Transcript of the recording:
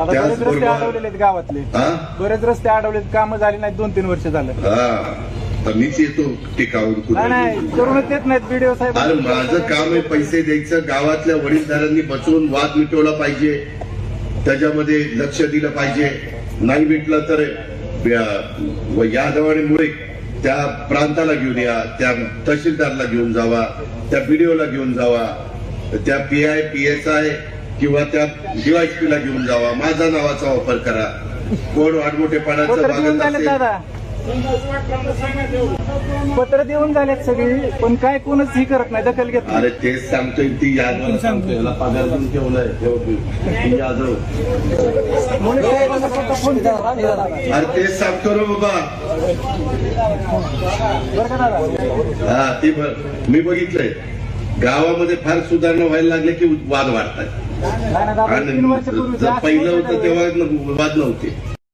आता बरेच रस्ते त्याचबरोबर अडवलेले आहेत गावातले. हा? बरेच रस्ते अडवलेत कामं झाली नाहीत दोन तीन वर्ष झालं. हा. तर मीच येतो टिकावून नाही नाही कुठे करूनच येत नाहीत बीडीओ साहेब. अरे माझं काम आहे पैसे द्यायचं. गावातल्या वडीलधारांनी बसवून वाद मिटवला पाहिजे. त्याच्यामध्ये लक्ष दिलं पाहिजे. नाही मिटलं तर या- व त्या प्रांताला घेऊन या त्या तहसीलदारला घेऊन जावा त्या बीडीओला घेऊन जावा त्या P I P S I किंवा त्या डीवायसपी ला घेऊन जावा माझा नावाचा वापर करा. कोण वाढमोठेपणाचं पत्र देऊन वागत झालेत असेल. दादा. पत्र देऊन झालेत सगळी पण काय कोणच ही करत नाही दखल घेत अरे तेच सांगतोय ती यादव सांगतोय? याला पगार देऊन ठेवलाय यादव. अरे तेच सांगतो रे बाबा. बरं का दादा? हा ती मी बघितलंय. गावामध्ये फार सुधारणा व्हायला लागले की वाद वाढतात. आणि पहिलं होतं तेव्हा वाद नव्हते.